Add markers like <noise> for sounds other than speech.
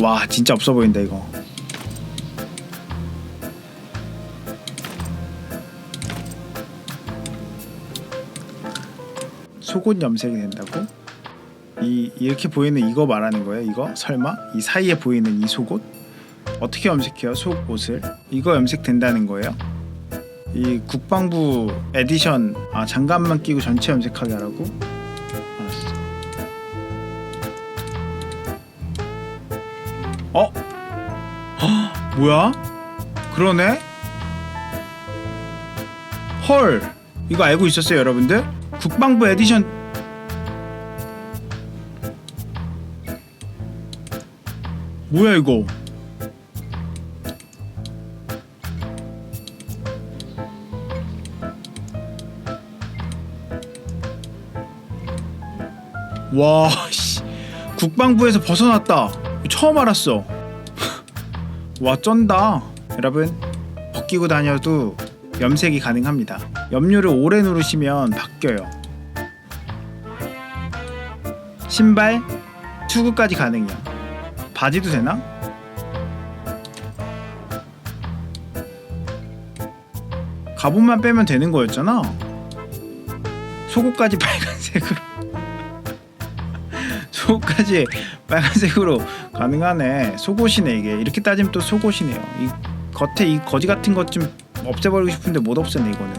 와 진짜 없어 보인다 이거 속옷 염색이 된다고? 이 이렇게 보이는 이거 말하는 거예요? 이거 설마 이 사이에 보이는 이 속옷 어떻게 염색해요 속옷을 이거 염색된다는 거예요? 이 국방부 에디션 아 장갑만 끼고 전체 염색하게 하라고? 어? 헉, 뭐야? 그러네? 헐 이거 알고 있었어요 여러분들? 국방부 에디션 뭐야 이거 와 <laughs> 씨. 국방부에서 벗어났다 처음 알았어. 와 쩐다. 여러분 벗기고 다녀도 염색이 가능합니다. 염료를 오래 누르시면 바뀌어요. 신발 투구까지 가능해요. 바지도 되나? 갑옷만 빼면 되는 거였잖아. 속옷까지 <laughs> 빨간색으로 속옷까지 빨간색으로 가능하네. 속옷이네 이게. 이렇게 따지면 또 속옷이네요. 이 겉에 이 거지 같은 것 좀 없애버리고 싶은데 못 없애네 이거는